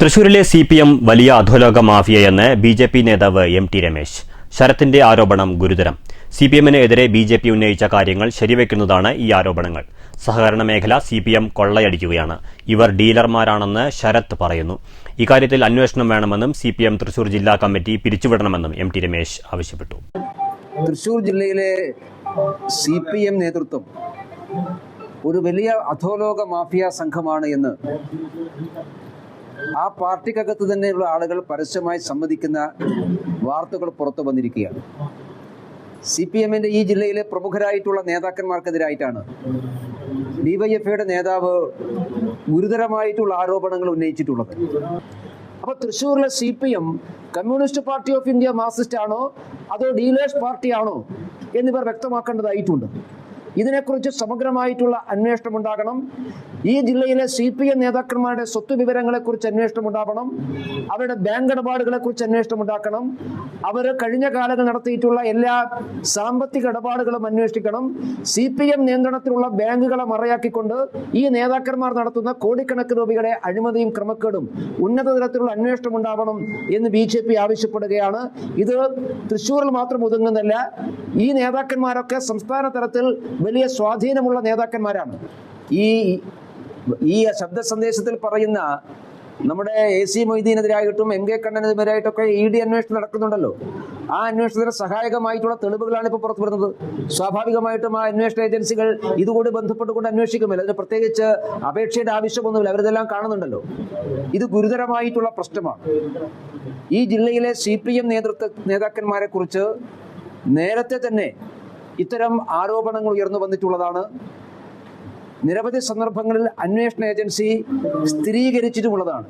തൃശൂരിലെ C P M വലിയ അധോലോക മാഫിയയെന്ന് ബി ജെ പി നേതാവ് എം ടി രമേശ്. ശരത്തിന്റെ ആരോപണം ഗുരുതരം. സി പി എമ്മിന് എതിരെ ബി ജെ പി ഉന്നയിച്ച കാര്യങ്ങൾ ശരിവെക്കുന്നതാണ് ഈ ആരോപണങ്ങൾ. സഹകരണ മേഖല സി പി എം കൊള്ളയടിക്കുകയാണ്. ഇവർ ഡീലർമാരാണെന്ന് ശരത് പറയുന്നു. ഇക്കാര്യത്തിൽ അന്വേഷണം വേണമെന്നും സി പി എം തൃശൂർ ജില്ലാ കമ്മിറ്റി പിരിച്ചുവിടണമെന്നും എം ടി രമേശ് ആവശ്യപ്പെട്ടു. തൃശൂർ ജില്ലയിലെ സി പി എം നേതൃത്വം ഒരു വലിയ അധോലോക മാഫിയ സംഘമാണ് എന്ന് ആ പാർട്ടിക്കകത്ത് തന്നെയുള്ള ആളുകൾ പരസ്യമായി സമ്മതിക്കുന്ന വാർത്തകൾ പുറത്തു വന്നിരിക്കുകയാണ്. സി പി എമ്മിന്റെ ഈ ജില്ലയിലെ പ്രമുഖരായിട്ടുള്ള നേതാക്കന്മാർക്കെതിരായിട്ടാണ് ഡിവൈഎഫ്ഐയുടെ നേതാവ് ഗുരുതരമായിട്ടുള്ള ആരോപണങ്ങൾ ഉന്നയിച്ചിട്ടുള്ളത്. അപ്പൊ തൃശ്ശൂരിലെ C P M communist party of India Marxist ആണോ അതോ ഡീലേഴ്സ് പാർട്ടിയാണോ എന്നിവർ വ്യക്തമാക്കേണ്ടതായിട്ടുണ്ട്. ഇതിനെക്കുറിച്ച് സമഗ്രമായിട്ടുള്ള അന്വേഷണം ഉണ്ടാകണം. ഈ ജില്ലയിലെ സി പി എം നേതാക്കന്മാരുടെ സ്വത്ത് വിവരങ്ങളെക്കുറിച്ച് അന്വേഷണം ഉണ്ടാവണം. അവരുടെ ബാങ്ക് ഇടപാടുകളെക്കുറിച്ച് അന്വേഷണം ഉണ്ടാക്കണം. അവർ കഴിഞ്ഞ കാലങ്ങൾ നടത്തിയിട്ടുള്ള എല്ലാ സാമ്പത്തിക ഇടപാടുകളും അന്വേഷിക്കണം. സി പി എം നിയന്ത്രണത്തിലുള്ള ബാങ്കുകളെ മറയാക്കിക്കൊണ്ട് ഈ നേതാക്കന്മാർ നടത്തുന്ന കോടിക്കണക്കിന് രൂപയുടെ അഴിമതിയും ക്രമക്കേടും ഉന്നത തലത്തിലുള്ള അന്വേഷണം ഉണ്ടാവണം എന്ന് ബി ജെ പി ആവശ്യപ്പെടുകയാണ്. ഇത് തൃശ്ശൂരിൽ മാത്രം ഒതുങ്ങുന്നില്ല ഈ നേതാക്കന്മാരൊക്കെ സംസ്ഥാന തലത്തിൽ വലിയ സ്വാധീനമുള്ള നേതാക്കന്മാരാണ്. ഈ ഈ ശബ്ദ സന്ദേശത്തിൽ പറയുന്ന നമ്മുടെ എ സി മൊയ്തീനെതിരായിട്ടും എം കെ കണ്ണനെതിരായിട്ടൊക്കെ ഇ ഡി അന്വേഷണം നടക്കുന്നുണ്ടല്ലോ. ആ അന്വേഷണത്തിന് സഹായകമായിട്ടുള്ള തെളിവുകളാണ് ഇപ്പോൾ പുറത്തു വരുന്നത്. സ്വാഭാവികമായിട്ടും ആ അന്വേഷണ ഏജൻസികൾ ഇതുകൂടി ബന്ധപ്പെട്ടുകൊണ്ട് അന്വേഷിക്കുമല്ലോ. അതിന് പ്രത്യേകിച്ച് അപേക്ഷയുടെ ആവശ്യമൊന്നുമില്ല. അവരിതെല്ലാം കാണുന്നുണ്ടല്ലോ. ഇത് ഗുരുതരമായിട്ടുള്ള പ്രശ്നമാണ്. ഈ ജില്ലയിലെ സി പി എം നേതൃത്വ നേതാക്കന്മാരെ കുറിച്ച് നേരത്തെ തന്നെ ഇത്തരം ആരോപണങ്ങൾ ഉയർന്നു വന്നിട്ടുള്ളതാണ്. നിരവധി സന്ദർഭങ്ങളിൽ അന്വേഷണ ഏജൻസി സ്ഥിരീകരിച്ചിട്ടുമുള്ളതാണ്.